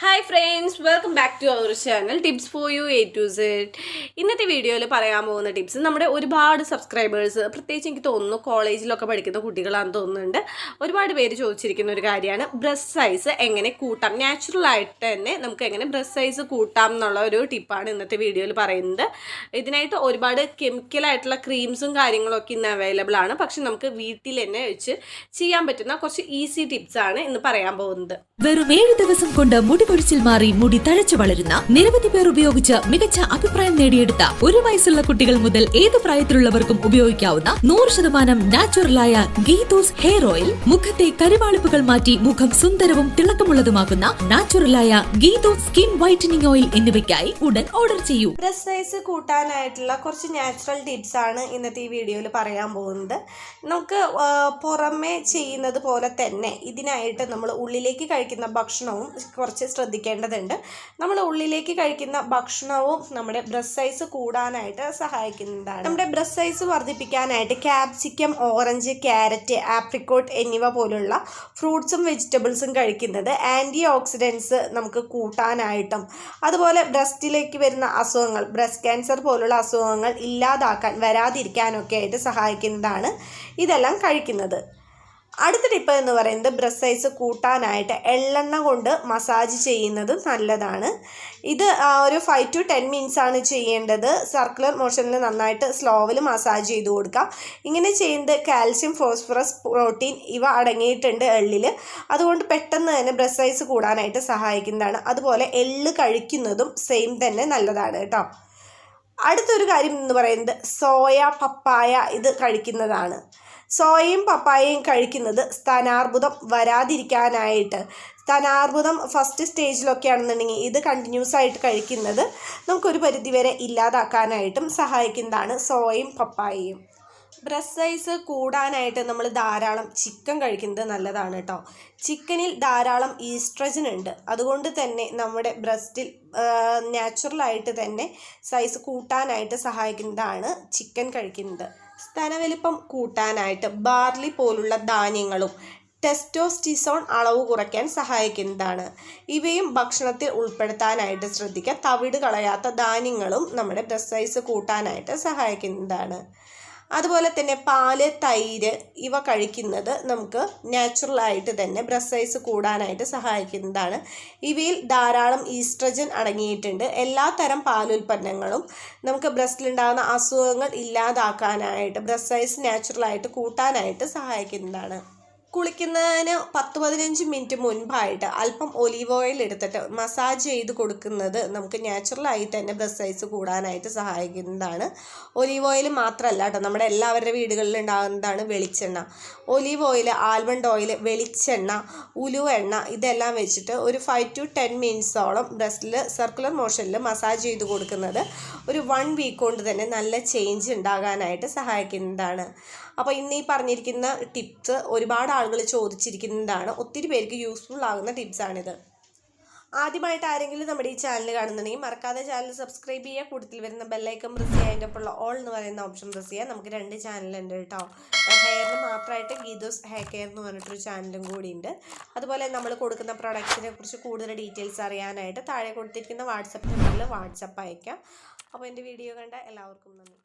Hi friends welcome back to our channel tips for you A to Z ഇന്നത്തെ വീഡിയോയിൽ പറയാൻ പോകുന്ന tips നമ്മുടെ ഒരുപാട് സബ്സ്ക്രൈബേഴ്സ് പ്രത്യേകിച്ച് എനിക്ക് തോന്നുന്നു കോളേജിലൊക്കെ പഠിക്കുന്ന കുട്ടികളാണെന്ന് തോന്നുന്നുണ്ട്. ഒരുപാട് പേര് ചോദിച്ചിരിക്കുന്ന ഒരു കാര്യമാണ് ബ്രസ്റ്റ് സൈസ് എങ്ങനെ കൂട്ടാം? നാച്ചുറൽ ആയിട്ട് തന്നെ നമുക്ക് എങ്ങനെ ബ്രസ്റ്റ് സൈസ് കൂട്ടാം എന്നുള്ള ഒരു ടിപ്പാണ് ഇന്നത്തെ വീഡിയോയിൽ പറയുന്നത്. ഇതിനായിട്ട് ഒരുപാട് കെമിക്കലായിട്ടുള്ള ക്രീംസും കാര്യങ്ങളൊക്കെ ഇന്ന് അവൈലബിൾ ആണ്. പക്ഷെ നമുക്ക് വീട്ടിൽ തന്നെ വെച്ച് ചെയ്യാൻ പറ്റുന്ന കുറച്ച് ഈസി ടിപ്സാണ് ഇന്ന് പറയാൻ പോകുന്നത്. വെറും ഏഴ് ദിവസം കൊണ്ട് മുടി കൊഴിച്ചിൽ മാറി മുടി തഴച്ചു വളരുന്ന നിരവധി പേർ ഉപയോഗിച്ച് മികച്ച അഭിപ്രായം നേടിയെടുത്ത ഒരു വയസ്സുള്ള കുട്ടികൾ മുതൽ ഏത് പ്രായത്തിലുള്ളവർക്കും ഉപയോഗിക്കാവുന്ന നൂറ് ശതമാനം നാച്ചുറലായ ഗീതോസ് ഹെയർ ഓയിൽ മുഖത്തെ കരിവാളിപ്പുകൾ മാറ്റി മുഖം സുന്ദരവും തിളക്കമുള്ളതുമാക്കുന്ന നാച്ചുറലായ ഗീതോസ് സ്കിൻ വൈറ്റനിങ് ഓയിൽ എന്നിവയ്ക്കായി ഉടൻ ഓർഡർ ചെയ്യൂ. ബ്രസ് സൈസ് കൂട്ടാനായിട്ടുള്ള കുറച്ച് നാച്ചുറൽ ടിപ്സ് ആണ് ഇന്നത്തെ ഈ വീഡിയോയിൽ പറയാൻ പോകുന്നത്. നമുക്ക് പുറമെ ചെയ്യുന്നത് പോലെ തന്നെ ഇതിനായിട്ട് നമ്മൾ ഉള്ളിലേക്ക് കഴിക്കുന്ന ഭക്ഷണവും കുറച്ച് ശ്രദ്ധിക്കേണ്ടതുണ്ട്. നമ്മൾ ഉള്ളിലേക്ക് കഴിക്കുന്ന ഭക്ഷണവും നമ്മുടെ ബ്രസ്റ്റ് സൈസ് കൂടാനായിട്ട് സഹായിക്കുന്നതാണ്. നമ്മുടെ ബ്രസ്റ്റ് സൈസ് വർദ്ധിപ്പിക്കാനായിട്ട് ക്യാപ്സിക്കം ഓറഞ്ച് ക്യാരറ്റ് ആപ്രിക്കോട്ട് എന്നിവ പോലുള്ള ഫ്രൂട്ട്സും വെജിറ്റബിൾസും കഴിക്കുന്നത് ആന്റി ഓക്സിഡൻസ് നമുക്ക് കൂട്ടാനായിട്ടും അതുപോലെ ബ്രസ്റ്റിലേക്ക് വരുന്ന അസുഖങ്ങൾ ബ്രസ്റ്റ് ക്യാൻസർ പോലുള്ള അസുഖങ്ങൾ ഇല്ലാതാക്കാൻ വരാതിരിക്കാനൊക്കെ ആയിട്ട് സഹായിക്കുന്നതാണ് ഇതെല്ലാം കഴിക്കുന്നത്. അടുത്ത ടിപ്പ് എന്ന് പറയുന്നത് ബ്രസ് സൈസ് കൂട്ടാനായിട്ട് എള്ളെണ്ണ കൊണ്ട് മസാജ് ചെയ്യുന്നത് നല്ലതാണ്. ഇത് ഒരു ഫൈവ് ടു ടെൻ മിനിറ്റ്സ് ആണ് ചെയ്യേണ്ടത്. സർക്കുലർ മോഷനിൽ നന്നായിട്ട് സ്ലോവിൽ മസാജ് ചെയ്ത് കൊടുക്കുക. ഇങ്ങനെ ചെയ്യുന്നത് കാൽസ്യം ഫോസ്ഫറസ് പ്രോട്ടീൻ ഇവ അടങ്ങിയിട്ടുണ്ട് എള്ളിൽ അതുകൊണ്ട് പെട്ടെന്ന് തന്നെ ബ്രസ് സൈസ് കൂടാനായിട്ട് സഹായിക്കുന്നതാണ്. അതുപോലെ എള്ള് കഴിക്കുന്നതും സെയിം തന്നെ നല്ലതാണ് കേട്ടോ. അടുത്തൊരു കാര്യം എന്ന് പറയുന്നത് സോയ പപ്പായ ഇത് കഴിക്കുന്നതാണ്. സോയയും പപ്പായയും കഴിക്കുന്നത് സ്ഥാനാർബുദം വരാതിരിക്കാനായിട്ട്. സ്ഥാനാർബുദം ഫസ്റ്റ് സ്റ്റേജിലൊക്കെ ആണെന്നുണ്ടെങ്കിൽ ഇത് കണ്ടിന്യൂസ് ആയിട്ട് കഴിക്കുന്നത് നമുക്കൊരു പരിധിവരെ ഇല്ലാതാക്കാനായിട്ടും സഹായിക്കുന്നതാണ് സോയയും പപ്പായയും. ബ്രസ്റ്റ് സൈസ് കൂടാനായിട്ട് നമ്മൾ ധാരാളം ചിക്കൻ കഴിക്കുന്നത് നല്ലതാണ് കേട്ടോ. ചിക്കനിൽ ധാരാളം ഈസ്ട്രജൻ ഉണ്ട്. അതുകൊണ്ട് തന്നെ നമ്മുടെ ബ്രസ്റ്റിൽ നാച്ചുറലായിട്ട് തന്നെ സൈസ് കൂട്ടാനായിട്ട് സഹായിക്കുന്നതാണ് ചിക്കൻ കഴിക്കുന്നത്. സ്തനവലിപ്പം കൂട്ടാനായിട്ട് ബാർലി പോലുള്ള ധാന്യങ്ങളും ടെസ്റ്റോസ്റ്റിസോൺ അളവ് കുറയ്ക്കാൻ സഹായിക്കുന്നതാണ്. ഇവയും ഭക്ഷണത്തിൽ ഉൾപ്പെടുത്താനായിട്ട് ശ്രദ്ധിക്കുക. തവിട് കളയാത്ത ധാന്യങ്ങളും നമ്മുടെ ബ്രസ്റ്റ് സൈസ് കൂട്ടാനായിട്ട് സഹായിക്കുന്നതാണ്. അതുപോലെ തന്നെ പാൽ തൈര് ഇവ കഴിക്കുന്നത് നമുക്ക് നാച്ചുറലായിട്ട് തന്നെ ബ്രസ്റ്റ് സൈസ് കൂടാനായിട്ട് സഹായിക്കുന്നതാണ്. ഇവയിൽ ധാരാളം ഈസ്ട്രജൻ അടങ്ങിയിട്ടുണ്ട്. എല്ലാ തരം പാലുൽപ്പന്നങ്ങളും നമുക്ക് ബ്രസ്റ്റിലുണ്ടാകുന്ന അസുഖങ്ങൾ ഇല്ലാതാക്കാനായിട്ട് ബ്രസ്റ്റ് സൈസ് നാച്ചുറലായിട്ട് കൂട്ടാനായിട്ട് സഹായിക്കുന്നതാണ്. കുളിക്കുന്നതിന് പത്ത് പതിനഞ്ച് മിനിറ്റ് മുൻപായിട്ട് അല്പം ഒലീവ് ഓയിൽ എടുത്തിട്ട് മസാജ് ചെയ്ത് കൊടുക്കുന്നത് നമുക്ക് നാച്ചുറലായി തന്നെ ബ്രസ്റ്റ് സൈസ് കൂടാനായിട്ട് സഹായിക്കുന്നതാണ്. ഒലീവ് ഓയിൽ മാത്രമല്ല കേട്ടോ നമ്മുടെ എല്ലാവരുടെ വീടുകളിൽ ഉണ്ടാകുന്നതാണ് വെളിച്ചെണ്ണ. ഒലീവ് ഓയിൽ ആൽമണ്ട് ഓയിൽ വെളിച്ചെണ്ണ ഉലുവ എണ്ണ ഇതെല്ലാം വെച്ചിട്ട് ഒരു ഫൈവ് ടു ടെൻ മിനിറ്റ്സോളം ബ്രസ്റ്റിൽ സർക്കുലർ മോഷനിൽ മസാജ് ചെയ്ത് കൊടുക്കുന്നത് ഒരു വൺ വീക്ക് കൊണ്ട് തന്നെ നല്ല ചേഞ്ച് ഉണ്ടാകാനായിട്ട് സഹായിക്കുന്നതാണ്. അപ്പോൾ ഇന്ന് ഈ പറഞ്ഞിരിക്കുന്ന ടിപ്സ് ഒരുപാട് ആളുകൾ ചോദിച്ചിരിക്കുന്നതാണ്. ഒത്തിരി പേർക്ക് യൂസ്ഫുൾ ആകുന്ന ടിപ്സാണിത് ആദ്യമായിട്ട് ആരെങ്കിലും നമ്മുടെ ഈ ചാനൽ കാണുന്നുണ്ടെങ്കിൽ മറക്കാതെ ചാനൽ സബ്സ്ക്രൈബ് ചെയ്യുക. കൂടുതൽ വരുന്ന ബെല്ലൈക്കൺ പ്രസ് ചെയ്യുക. അതിന്റെ ഒപ്പമുള്ള ഓൾ എന്ന് പറയുന്ന ഓപ്ഷൻ പ്രസ് ചെയ്യുക. നമുക്ക് രണ്ട് ചാനലുണ്ട് കേട്ടോ. ഹെയറിന് മാത്രമായിട്ട് ഗീതോസ് ഹെയർ കെയർ എന്ന് പറഞ്ഞിട്ടൊരു ചാനലും കൂടി ഉണ്ട്. അതുപോലെ നമ്മൾ കൊടുക്കുന്ന പ്രൊഡക്ട്സിനെ കുറിച്ച് കൂടുതൽ ഡീറ്റെയിൽസ് അറിയാനായിട്ട് താഴെ കൊടുത്തിരിക്കുന്ന വാട്സപ്പ് നമ്പറിൽ വാട്സപ്പ് അയക്കാം അപ്പോൾ എന്റെ വീഡിയോ കണ്ട എല്ലാവർക്കും നന്ദി.